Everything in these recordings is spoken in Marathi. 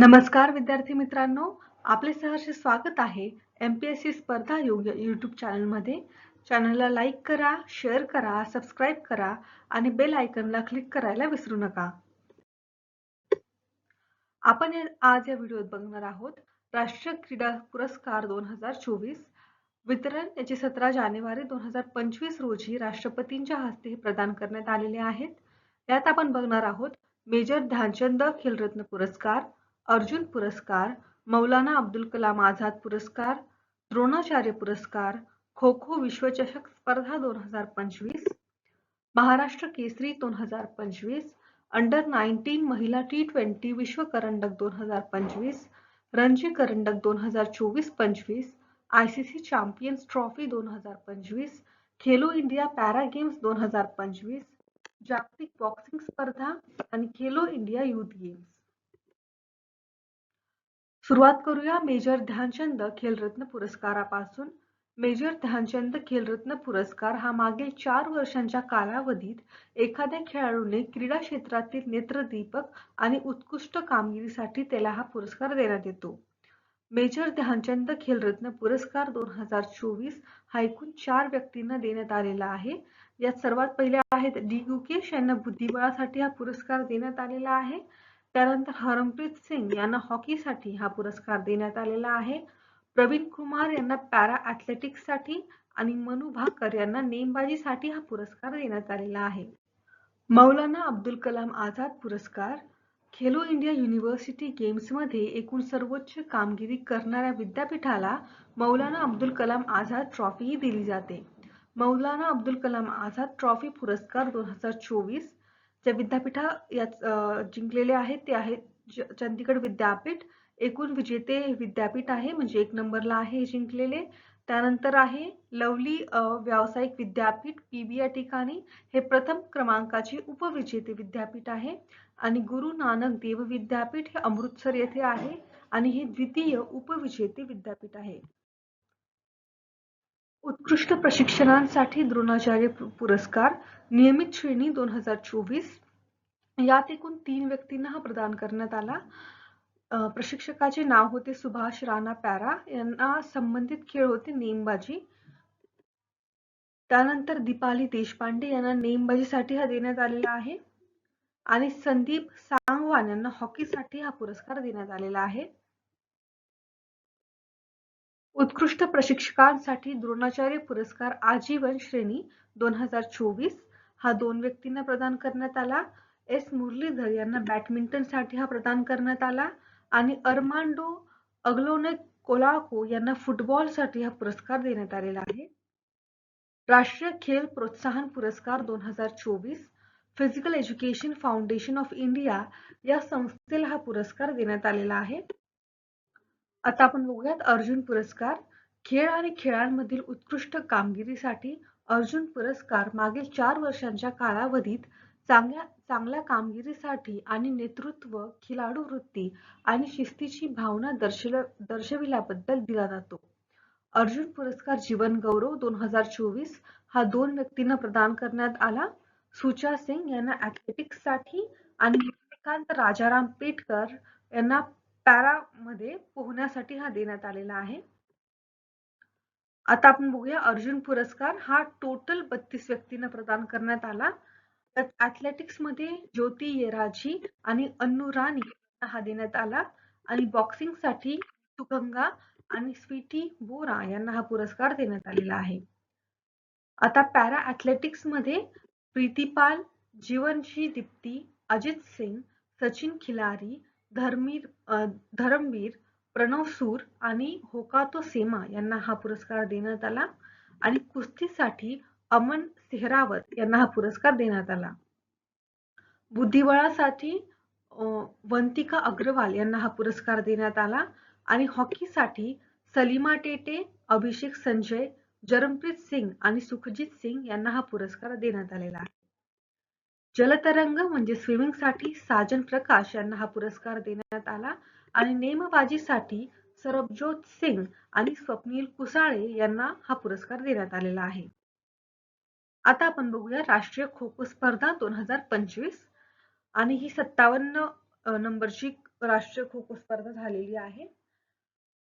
नमस्कार विद्यार्थी मित्रांनो आपले सहर्ष स्वागत आहे एम पी एस सी स्पर्धा योग यूट्यूब चॅनलमध्ये चॅनलला लाईक करा शेअर करा सबस्क्राईब करा आणि बेल आयकनला क्लिक करायला विसरू नका. आपण आज या व्हिडिओत बघणार आहोत राष्ट्रीय क्रीडा पुरस्कार दोन हजार चोवीस. वितरण याचे सतरा जानेवारी दोन हजार पंचवीस रोजी राष्ट्रपतींच्या हस्ते हे प्रदान करण्यात आलेले आहेत. यात आपण बघणार आहोत मेजर ध्यानचंद खेलरत्न पुरस्कार अर्जुन पुरस्कार मौलाना अब्दुल कलाम आझाद पुरस्कार द्रोणाचार्य पुरस्कार खो खो विश्वचषक स्पर्धा दोन हजार पंचवीस महाराष्ट्र केसरी दोन हजार पंचवीस अंडर नाईन्टीन महिला टी ट्वेंटी विश्व करंडक दोन हजार पंचवीस रणजी करंडक दोन हजार चोवीस पंचवीस I C C champions trophy दोन हजार पंचवीस खेलो इंडिया पॅरा गेम्स दोन हजार पंचवीस जागतिक बॉक्सिंग स्पर्धा आणि खेलो इंडिया युथ गेम्स सुरुवात करूया मेजर ध्यानचंद खेलरत्न पुरस्कारापासून. मेजर ध्यानचंद खेलरत्न पुरस्कार हा मागील चार वर्षांच्या कालावधीत एखाद्या खेळाडूने क्रीडा क्षेत्रातील नेत्रदीपक आणि उत्कृष्ट कामगिरीसाठी त्याला हा पुरस्कार देण्यात येतो. मेजर ध्यानचंद खेलरत्न पुरस्कार दोन हजार चोवीस हा एकूण चार व्यक्तींना देण्यात आलेला आहे. यात सर्वात पहिले आहेत डी गुकेश यांना बुद्धिबळासाठी हा पुरस्कार देण्यात आलेला आहे. त्यानंतर हरमप्रीत सिंग यांना हॉकीसाठी हा पुरस्कार देण्यात आलेला आहे. प्रवीण कुमार यांना पॅरा ॲथलेटिक्ससाठी आणि मनु भाकर यांना नेमबाजीसाठी हा पुरस्कार देण्यात आलेला आहे. मौलाना अब्दुल कलाम आझाद पुरस्कार खेलो इंडिया युनिव्हर्सिटी गेम्समध्ये एकूण सर्वोच्च कामगिरी करणाऱ्या विद्यापीठाला मौलाना अब्दुल कलाम आझाद ट्रॉफीही दिली जाते. मौलाना अब्दुल कलाम आझाद ट्रॉफी पुरस्कार दोन हजार चोवीस ज्या विद्यापीठा यात जिंकलेले आहेत ते आहेत चंदीगड विद्यापीठ. एकूण विजेते विद्यापीठ आहे म्हणजे एक नंबरला आहे हे जिंकलेले. त्यानंतर आहे लवली व्यावसायिक विद्यापीठ पीबी या ठिकाणी. हे प्रथम क्रमांकाचे उपविजेते विद्यापीठ आहे. आणि गुरु नानक देव विद्यापीठ हे अमृतसर येथे आहे. आणि हे द्वितीय उपविजेते विद्यापीठ आहे. उत्कृष्ट प्रशिक्षणांसाठी द्रोणाचार्य पुरस्कार नियमित श्रेणी दोन हजार चोवीस. यात एकूण तीन व्यक्तींना हा प्रदान करण्यात आला. प्रशिक्षकाचे नाव होते सुभाष राणा पॅरा यांना संबंधित खेळ होते नेमबाजी. त्यानंतर दीपाली देशपांडे यांना नेमबाजीसाठी हा देण्यात आलेला आहे. आणि संदीप सांगवान यांना हॉकीसाठी हा पुरस्कार देण्यात आलेला आहे. उत्कृष्ट प्रशिक्षकांसाठी द्रोणाचार्य पुरस्कार आजीवन श्रेणी दोन हजार चोवीस हा दोन व्यक्तींना प्रदान करण्यात आला. एस मुरलीधर यांना बॅडमिंटनसाठी हा प्रदान करण्यात आला आणि अर्मांडो अग्लोने कोलाको यांना फुटबॉलसाठी हा पुरस्कार देण्यात आलेला आहे. राष्ट्रीय खेल प्रोत्साहन पुरस्कार दोन हजार चोवीस physical education foundation of India या संस्थेला हा पुरस्कार देण्यात आलेला आहे. आता आपण बघूयात अर्जुन पुरस्कार. खेळ आणि खेळांमधील उत्कृष्ट कामगिरीसाठी अर्जुन पुरस्कार मागील चार वर्षांच्या कालावधीत चांगल्या चांगल्या कामगिरीसाठी आणि नेतृत्व खिलाडू वृत्ती आणि शिस्तीची भावना दर्शल दर्शविल्याबद्दल दिला जातो. अर्जुन पुरस्कार जीवन गौरव दोन हजार चोवीस हा दोन व्यक्तींना प्रदान करण्यात आला. सुचा सिंग यांना ॲथलेटिक्ससाठी आणि राजाराम पेटकर यांना पॅरा पोहण्यासाठी हा देण्यात आलेला आहे. आता आपण बघूया अर्जुन पुरस्कार हा टोटल बत्तीस व्यक्तींना प्रदान करण्यात आला. तर ॲथलेटिक्समध्ये ज्योती येराजी आणि अन्नू राणी हा देण्यात आला. आणि बॉक्सिंगसाठी सुगंगा आणि स्वीटी बोरा यांना हा पुरस्कार देण्यात आलेला आहे. आता पॅरा ॲथलेटिक्समध्ये प्रीतीपाल जीवनजी दीप्ती अजित सिंग सचिन खिलारी धर्मीर धरमवीर प्रणव सूर आणि होकातो सेमा यांना हा पुरस्कार देण्यात आला आणि कुस्तीसाठी अमन सेहरावत यांना हा पुरस्कार देण्यात आला. बुद्धिबळासाठी वंतिका अग्रवाल यांना हा पुरस्कार देण्यात आला आणि हॉकीसाठी सलीमा टेटे अभिषेक संजय जरमप्रीत सिंग आणि सुखजित सिंग यांना हा पुरस्कार देण्यात आलेला आहे. जलतरंग म्हणजे स्विमिंगसाठी साजन प्रकाश यांना हा पुरस्कार देण्यात आला. आणि नेमबाजीसाठी सरबजोत सिंग आणि स्वप्नील कुसाळे यांना हा पुरस्कार देण्यात आलेला आहे. आता आपण बघूया राष्ट्रीय खो खो स्पर्धा दोन हजार पंचवीस. आणि ही सत्तावन्न नंबरची राष्ट्रीय खो खो स्पर्धा झालेली आहे.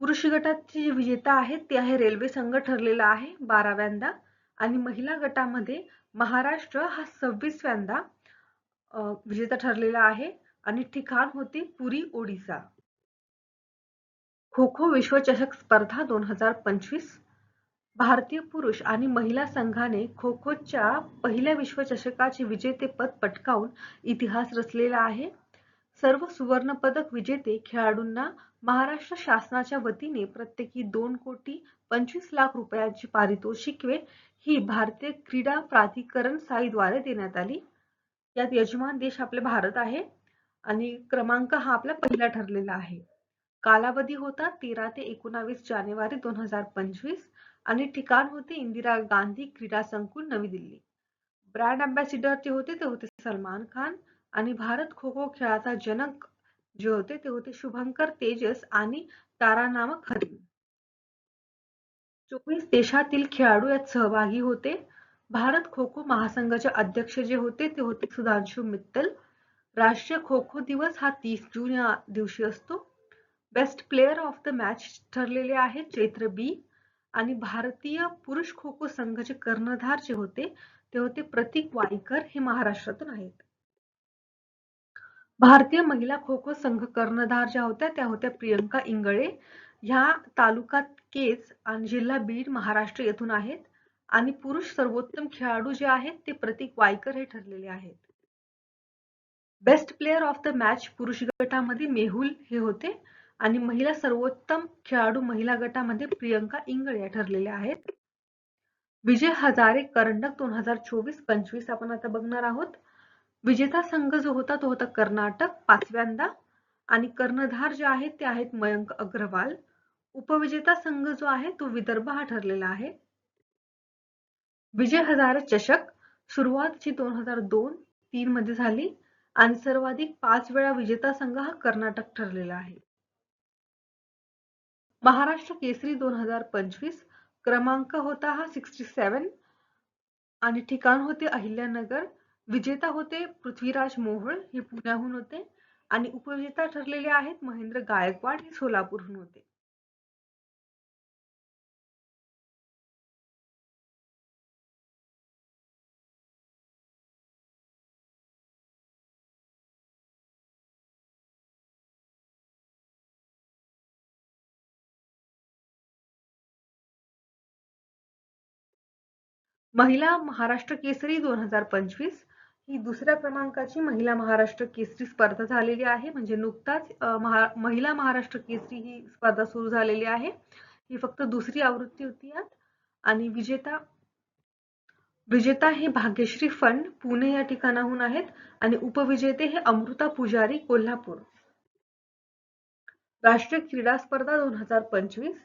पुरुष गटाची जी विजेता आहे ते आहे रेल्वे संघ ठरलेला आहे बाराव्यांदा. आणि महिला गटामध्ये महाराष्ट्र हा सव्वीसव्यांदा विजेता ठरलेला आहे आणि ठिकाण होते पुरी ओडिसा. खो खो विश्वचषक स्पर्धा दोन हजार पंचवीस भारतीय पुरुष आणि महिला संघाने खो खोच्या पहिल्या विश्वचषकाचे विजेतेपद पटकावून इतिहास रचलेला आहे. सर्व सुवर्ण पदक विजेते खेळाडूंना महाराष्ट्र शासनाच्या वतीने प्रत्येकी दोन कोटी पंचवीस लाख रुपयांची पारितोषिके ही भारतीय क्रीडा प्राधिकरण साईद्वारे देण्यात आली. यात यजमान देश आपले भारत आहे आणि क्रमांक हा आपला पहिला ठरलेला आहे. कालावधी होता तेरा ते एकोणावीस जानेवारी दोन हजार पंचवीस आणि ठिकाण होते इंदिरा गांधी क्रीडा संकुल नवी दिल्ली. ब्रँड अँबॅसिडर जे होते ते होते सलमान खान आणि भारत खो खो खेळाचा जनक जे होते ते होते शुभंकर तेजस आणि तारा नामक हरिण. चोवीस देशातील खेळाडू यात सहभागी होते. भारत खो खो महासंघाचे अध्यक्ष जे होते ते होते सुधांशु मित्तल. राष्ट्रीय खो खो दिवस हा तीस जून या दिवशी असतो. Best player of the match ठरलेले आहे चैत्र बी. आणि भारतीय पुरुष खो खो संघाचे कर्णधार जे होते ते होते प्रतीक वाईकर हे महाराष्ट्रातून आहेत. भारतीय महिला खो खो संघ कर्णधार ज्या होत्या त्या होत्या प्रियंका इंगळे. ह्या तालुका केज आणि जिल्हा बीड महाराष्ट्र येथून आहेत. आणि पुरुष सर्वोत्तम खेळाडू जे आहेत ते प्रतीक वायकर हे ठरलेले आहेत. Best player of the match पुरुष गटामध्ये मेहुल हे होते. आणि महिला सर्वोत्तम खेळाडू महिला गटामध्ये प्रियंका इंगळ या ठरलेल्या आहेत. विजय हजारे करंडक दोन हजार चोवीस पंचवीस आपण आता बघणार आहोत. विजेता संघ जो होता तो होता कर्नाटक पाचव्यांदा. आणि कर्णधार जे आहेत ते आहेत मयंक अग्रवाल. उपविजेता संघ जो आहे तो विदर्भ हा ठरलेला आहे. विजय हजारे चषक सुरुवात दोन हजार दोन तीन मध्ये झाली आणि सर्वाधिक पाच वेळा विजेता संघ हा कर्नाटक ठरलेला आहे. महाराष्ट्र केसरी दोन हजार पंचवीस क्रमांक होता हा सिक्स्टी सेवन आणि ठिकाण होते अहिल्यानगर विजेता होते पृथ्वीराज मोहोळ हे पुण्याहून होते आणि उपविजेता ठरलेले आहेत महेंद्र गायकवाड हे सोलापूरहून होते. महिला महाराष्ट्र केसरी दोन हजार पंचवीस ही दुसऱ्या क्रमांकाची महिला महाराष्ट्र केसरी स्पर्धा झालेली आहे. म्हणजे नुकताच महा महिला महाराष्ट्र केसरी ही स्पर्धा सुरू झालेली आहे. ही फक्त दुसरी आवृत्ती होती यात. आणि विजेता विजेता हे भाग्यश्री फंड पुणे या ठिकाणाहून आहेत. आणि उपविजेते हे अमृता पुजारी कोल्हापूर. राष्ट्रीय क्रीडा स्पर्धा दोन हजार पंचवीस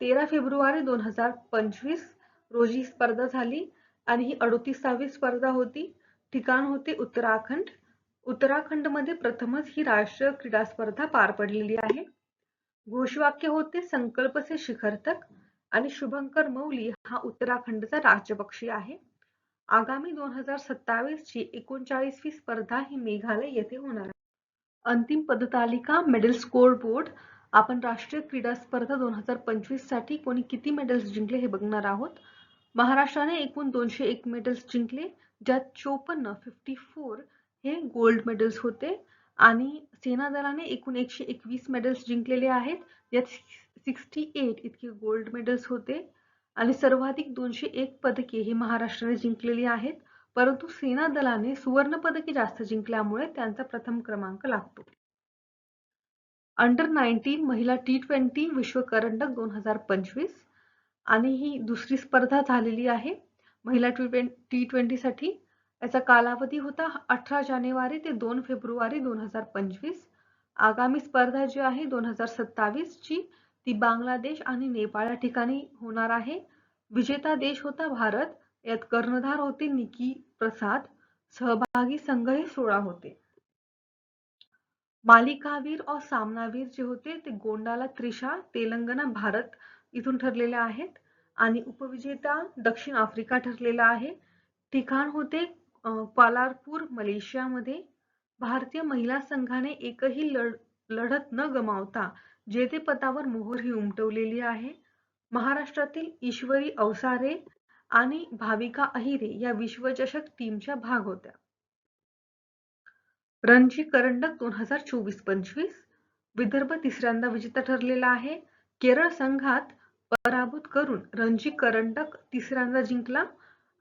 तेरा फेब्रुवारी दोन हजार पंचवीस रोजी स्पर्धा झाली आणि ही अडोतीसावी स्पर्धा होती. ठिकाण होते उत्तराखंड. उत्तराखंडमध्ये प्रथमच ही राष्ट्रीय क्रीडा स्पर्धा पार पडलेली आहे. घोषवाक्य होते संकल्प से शिखर तक आणि शुभंकर मौली हा उत्तराखंडचा राज्यपक्षी आहे. आगामी दोन हजार सत्तावीस ची एकोणचाळीसवी स्पर्धा ही मेघालय येथे होणार आहे. अंतिम पदतालिका मेडल स्कोर बोर्ड आपण राष्ट्रीय क्रीडा स्पर्धा दोन हजार पंचवीससाठी कोणी किती मेडल्स जिंकले हे बघणार आहोत. महाराष्ट्राने एकूण दोनशे एक मेडल्स जिंकले ज्यात चोपन्न फिफ्टी फोर हे गोल्ड मेडल्स होते. आणि सेना दलाने एकूण एकशे एकवीस मेडल्स जिंकलेले आहेत यात सिक्स्टी एट इतके गोल्ड मेडल्स होते. आणि सर्वाधिक दोनशे एक पदके ही महाराष्ट्राने जिंकलेली आहेत. परंतु सेना दलाने सुवर्ण पदके जास्त जिंकल्यामुळे त्यांचा प्रथम क्रमांक लागतो. अंडर नाईन्टीन महिला टी ट्वेंटी विश्व करंडक दोन हजार पंचवीस आणि ही दुसरी स्पर्धा झालेली आहे महिला टी ट्वेंटी ट्वेंटीसाठी याचा कालावधी होता अठरा जानेवारी ते दोन फेब्रुवारी दोन हजार पंचवीस. आगामी स्पर्धा जी आहे दोन हजार सत्तावीसची ती बांगलादेश आणि नेपाळ या ठिकाणी होणार आहे. विजेता देश होता भारत. यात कर्णधार होते निकी प्रसाद. सहभागी संघ हे सोळा होते. मालिकावीर और सामनावीर जे होते ते गोंडाला त्रिशा तेलंगणा भारत इथून ठरलेल्या आहेत. आणि उपविजेता दक्षिण आफ्रिका ठरलेला आहे. ठिकाण होते क्वालारपूर मलेशियामध्ये. भारतीय महिला संघाने एकही लढ लढत न गमावता जेतेपदावर मोहर ही उमटवलेली आहे. महाराष्ट्रातील ईश्वरी अवसारे आणि भाविका अहिरे या विश्वचषक टीमच्या भाग होत्या. रणजी करंडक दोन हजार चोवीस पंचवीस. विदर्भ तिसऱ्यांदा विजेता ठरलेला आहे. केरळ संघात पराभूत करून रणजी करंडक तिसऱ्यांदा जिंकला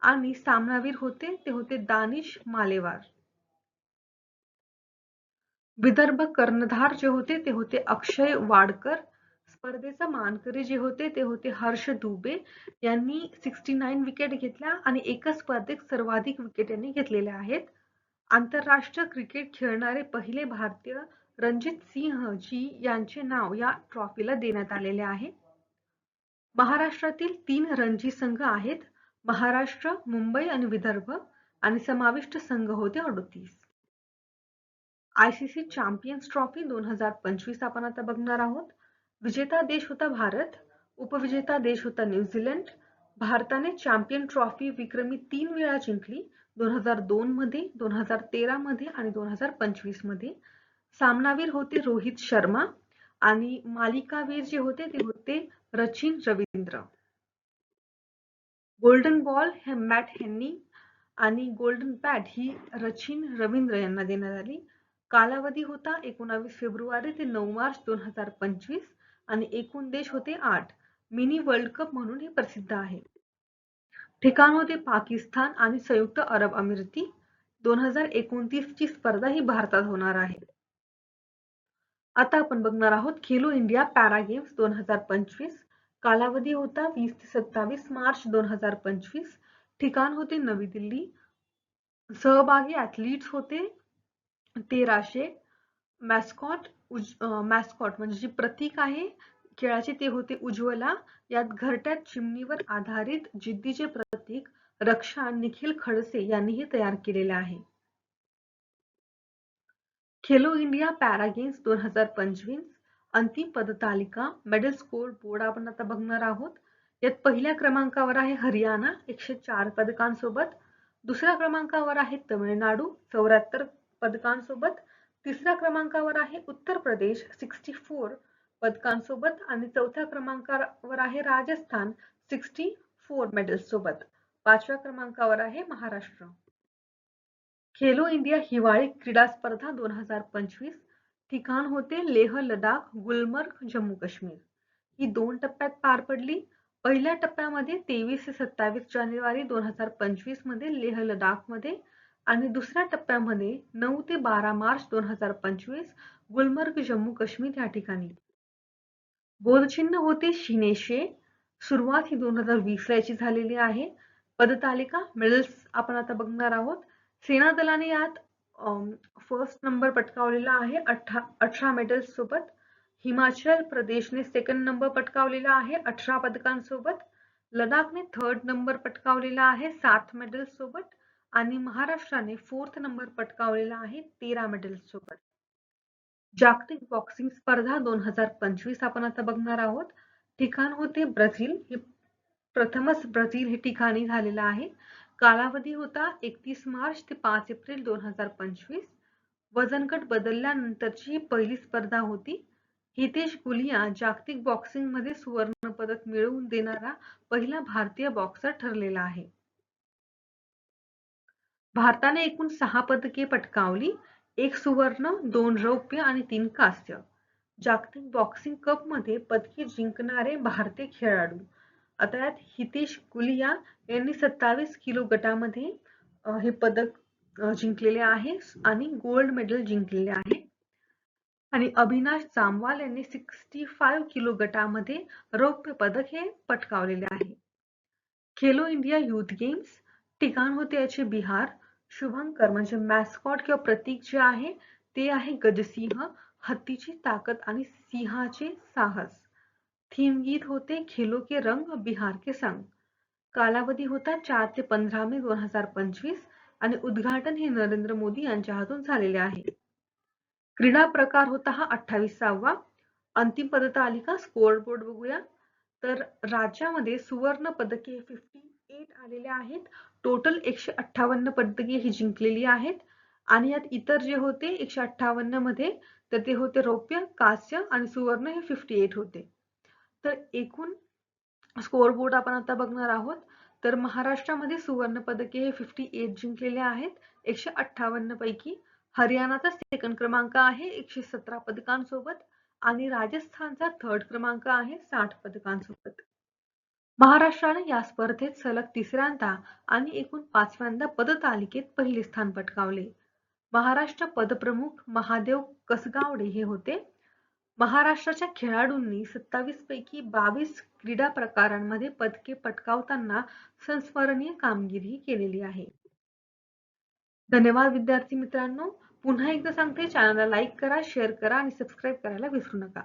आणि सामनावीर होते ते होते दानिश मालेवार. विदर्भ कर्णधार जे होते ते होते अक्षय वाडकर. स्पर्धेचा मानकरी जे होते ते होते हर्ष दुबे. यांनी सिक्स्टी नाईन विकेट घेतल्या आणि एका स्पर्धेत सर्वाधिक विकेट यांनी घेतलेल्या आहेत. आंतरराष्ट्रीय क्रिकेट खेळणारे पहिले भारतीय रणजित सिंह जी यांचे नाव या ट्रॉफीला देण्यात आलेले आहे. महाराष्ट्रातील तीन रणजी संघ आहेत. महाराष्ट्र मुंबई आणि विदर्भ आणि समाविष्ट संघ होते अडोतीस. आयसीसी चॅम्पियन्स ट्रॉफी दोन हजार पंचवीस आपण आता बघणार आहोत. विजेता देश होता भारत उपविजेता देश होता न्यूझीलंड भारताने चॅम्पियन ट्रॉफी विक्रमी तीन वेळा जिंकली दोन हजार दोन मध्ये दोन हजार तेरा मध्ये आणि दोन हजार पंचवीसमध्ये. सामनावीर होते रोहित शर्मा. आणि मालिकावीर जे होते ते होते रचिन रवींद्र. गोल्डन बॉल हे मॅट हेन्नी आणि गोल्डन बॅट ही रचिन रवींद्र यांना देण्यात आली. कालावधी होता एकोणावीस फेब्रुवारी ते नऊ मार्च दोन हजार पंचवीस आणि एकूण देश होते आठ. मिनी वर्ल्ड कप म्हणून हे प्रसिद्ध आहे. ठिकाण होते पाकिस्तान आणि संयुक्त अरब अमिराती. दोन हजार एकोणतीस ची स्पर्धा ही भारतात होणार आहे. आता आपण बघणार आहोत खेलो इंडिया पॅरा गेम्स दोन हजार पंचवीस. कालावधी होता वीस ते सत्तावीस मार्च दोन हजार पंचवीस. ठिकाण होते नवी दिल्ली. सहभागी ऍथलीट्स होते तेराशे. मॅस्कॉट उज मॅस्कॉट म्हणजे जे प्रतीक आहे खेळाचे ते होते उज्ज्वला. यात घरट्यात चिमणीवर आधारित जिद्दीचे प्रतीक रक्षा निखिल खडसे यांनीही तयार केलेले आहे. खेलो इंडिया पॅरा गेम्स दोन हजार पंचवीस अंतिम पदतालिका मेडल स्कोर बोर्ड आपण आता बघणार आहोत. यात पहिल्या क्रमांकावर आहे हरियाणा एकशे चार पदकांसोबत. दुसऱ्या क्रमांकावर आहे तमिळनाडू चौऱ्याहत्तर पदकांसोबत. तिसऱ्या क्रमांकावर आहे उत्तर प्रदेश सिक्स्टी फोर पदकांसोबत. आणि चौथ्या क्रमांकावर आहे राजस्थान सिक्स्टी फोर मेडल्स सोबत. पाचव्या क्रमांकावर आहे महाराष्ट्र. खेलो इंडिया हिवाळी क्रीडा स्पर्धा दोन हजार पंचवीस ठिकाण होते लेह लडाख गुलमर्ग जम्मू काश्मीर. ही दोन टप्प्यात पार पडली. पहिल्या टप्प्यामध्ये तेवीस ते सत्तावीस जानेवारी दोन हजार पंचवीसमध्ये लेह लडाखमध्ये आणि दुसऱ्या टप्प्यामध्ये नऊ ते बारा मार्च दोन हजार पंचवीस गुलमर्ग जम्मू काश्मीर या ठिकाणी. बोधचिन्ह होते शिनेशे. सुरुवात ही दोन हजार वीस ला याची झालेली आहे. पदतालिका मेडल्स आपण आता बघणार आहोत. सेना दलाने यात फर्स्ट नंबर पटकावलेला आहे अठरा अठरा मेडल्स सोबत. हिमाचल प्रदेशने सेकंड नंबर पटकावलेला आहे अठरा पदकांसोबत. लडाखने थर्ड नंबर पटकावलेला आहे सात मेडल्स सोबत. आणि महाराष्ट्राने फोर्थ नंबर पटकावलेला आहे तेरा मेडल्स सोबत. जागतिक बॉक्सिंग स्पर्धा दोन हजार पंचवीस आपण आता बघणार आहोत. ठिकाण होते ब्राझील. हे प्रथमच ब्राझील हे ठिकाणी झालेलं आहे. कालावधी होता एकतीस मार्च ते पाच एप्रिल दोन हजार पंचवीस. वजनगट बदलल्यानंतरची ही पहिली स्पर्धा होती. हितेश गुलिया जागतिक बॉक्सिंगमध्ये सुवर्ण पदक मिळवून देणारा पहिला भारतीय बॉक्सर ठरलेला आहे. भारताने एकूण सहा पदके पटकावली एक सुवर्ण दोन रौप्य आणि तीन कांस्य. जागतिक बॉक्सिंग कपमध्ये पदके जिंकणारे भारतीय खेळाडू आता यात हितेश गुलिया यांनी सत्तावीस किलो गटामध्ये हे पदक जिंकलेले आहे आणि गोल्ड मेडल जिंकलेले आहे. आणि अविनाश जामवाल यांनी सिक्स्टी फाईव्ह किलो गटामध्ये रौप्य पदक हे पटकावलेले आहे. खेलो इंडिया युथ गेम्स ठिकाण होते याचे बिहार. शुभंकर म्हणजे मॅस्कॉट किंवा प्रतीक जे आहे ते आहे गजसिंह हत्तीची ताकद आणि सिंहाचे साहस. थीम गीत होते खेलों के रंग बिहार के संग। कालावधी होता चार ते पंधरा मे दोन हजार पंचवीस आणि उद्घाटन हे नरेंद्र मोदी यांच्या हातून झालेले आहे. क्रीडा प्रकार होता हा अठ्ठावीसावा. अंतिम पदता आली का स्कोअर बोर्ड बघूया. तर राज्यामध्ये सुवर्ण पदके फिफ्टी एट आलेले आहेत. टोटल एकशे अठ्ठावन्न पदके ही जिंकलेली आहेत. आणि यात इतर जे होते एकशे अठ्ठावन्नमध्ये तर ते होते रौप्य कांस्य आणि सुवर्ण हे फिफ्टी एट होते. तर एकूण स्कोअर बोर्ड आपण आता बघणार आहोत. तर महाराष्ट्रामध्ये सुवर्ण पदके हे फिफ्टी एट जिंकलेले आहेत. एकशे अठ्ठावन्न पैकी हरियाणाचा सेकंड क्रमांक आहे एकशे सतरा पदकांसोबत आणि राजस्थानचा थर्ड क्रमांक आहे साठ पदकांसोबत. महाराष्ट्राने या स्पर्धेत सलग तिसऱ्यांदा आणि एकूण पाचव्यांदा पदतालिकेत पहिले स्थान पटकावले. महाराष्ट्र पदप्रमुख महादेव कसगावडे हे होते. महाराष्ट्राच्या खेळाडूंनी सत्तावीस पैकी बावीस क्रीडा प्रकारांमध्ये पदके पटकावताना संस्मरणीय कामगिरी केलेली आहे. धन्यवाद विद्यार्थी मित्रांनो. पुन्हा एकदा सांगते चॅनलला लाईक करा शेअर करा आणि सबस्क्राईब करायला विसरू नका.